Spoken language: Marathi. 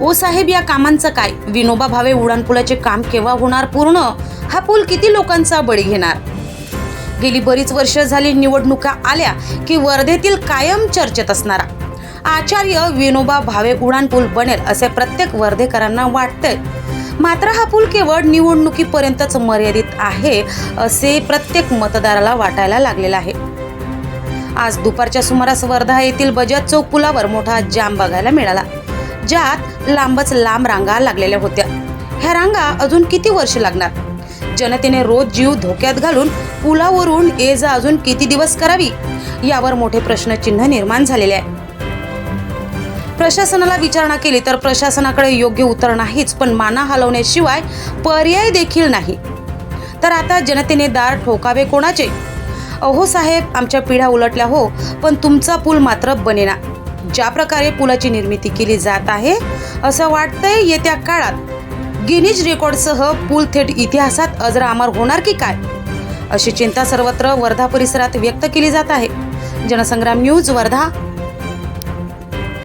ओ साहेब या कामांचं काय? विनोबा भावे उड्डाणपुलाचे काम केव्हा होणार पूर्ण? हा पूल किती लोकांचा बळी घेणार? गेली बरीच वर्ष झाली निवडणुका आल्या की वर्धेतील कायम चर्चेत असणारा. आचार्य विनोबा भावे उड्डाणपूल बनेल असे प्रत्येक वर्धेकरांना वाटतंय. मात्र हा पूल केवळ निवडणुकीपर्यंतच मर्यादित आहे असे प्रत्येक मतदाराला वाटायला लागलेलं आहे. आज दुपारच्या सुमारास वर्धा येथील बजाज चौक पुलावर मोठा जाम बघायला मिळाला. ज्यात लांबच लांब रांगा लागलेल्या होत्या. ह्या रांगा अजून किती वर्ष लागणार? जनतेने रोज जीव धोक्यात घालून पुलावरून ये जा अजून किती दिवस करावी? यावर मोठे प्रश्नचिन्ह निर्माण झालेले आहे. प्रशासनाला विचारणा केली तर प्रशासनाकडे योग्य उत्तर नाहीच पण माना हलवण्याशिवाय पर्याय देखील नाही. तर आता जनतेने दार ठोकावे कोणाचे? अहो साहेब आमच्या पिढ्या उलटल्या हो पण तुमचा पूल मात्र बनेना. ज्या प्रकारे पुलाची निर्मिती केली जात आहे असं वाटतंय येत्या काळात गिनीज रेकॉर्डसह पूल थेट इतिहासात अजरामार होणार की काय? अशी चिंता सर्वत्र वर्धा परिसरात व्यक्त केली जात आहे. जनसंग्राम न्यूज वर्धा.